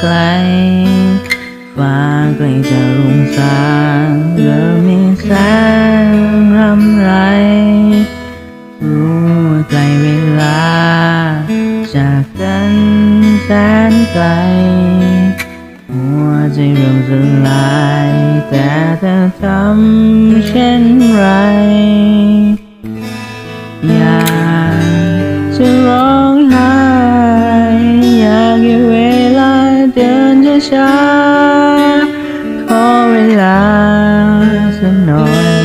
ไกลฟ้าใกล้จะรุ่งสางเริ่มมีแสงรำไร รู้ใกล้เวลา จากกันแสนไกล หัวใจเริ่มสลาย แต่เธอทำเช้าขอเวลาสักหน่อย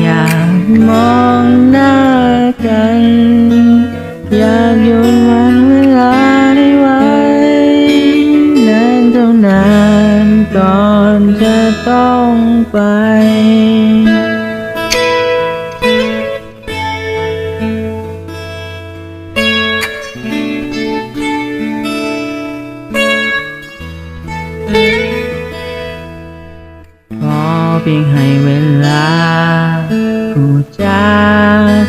อยากมองหน้ากัน อยากหยุดวันเวลาได้ไว้นานเท่านานก่อนจะต้องไป พียงให้เวลาพูดจา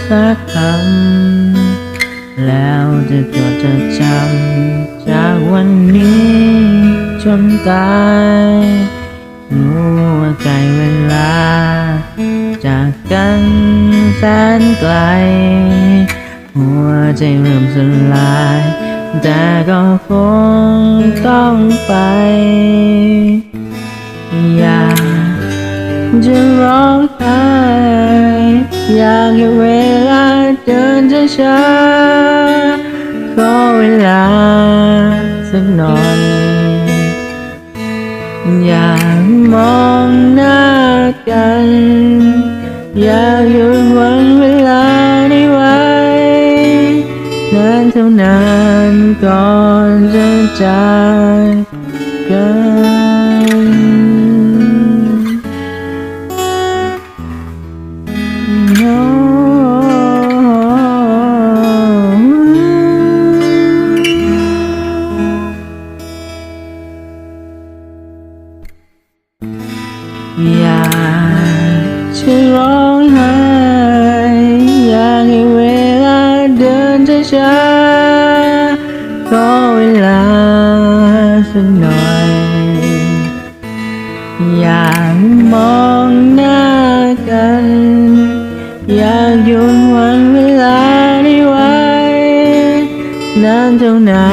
สักคำแล้วจะจดจะจำจากวันนี้จนตายรู้ว่าใกล้เวลา จากกันแสนไกล หัวใจเริ่มสลาย แต่ก็คงต้องไป จะร้องไห้อยากให้เวลาเดินช้าๆขอเวลาสักหน่อย อยากมองหน้ากัน อยากหยุดวันเวลานี้ไว้นานเท่านานก่อนจะจากกัน อยากจะร้องไห้อยากให้เวลาเดินช้าๆขอเวลาสักหน่อย อยากมองหน้ากัน อยากหยุดวันเวลานี้ไว้นานเท่านา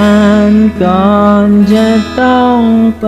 นก่อนจะต้องไป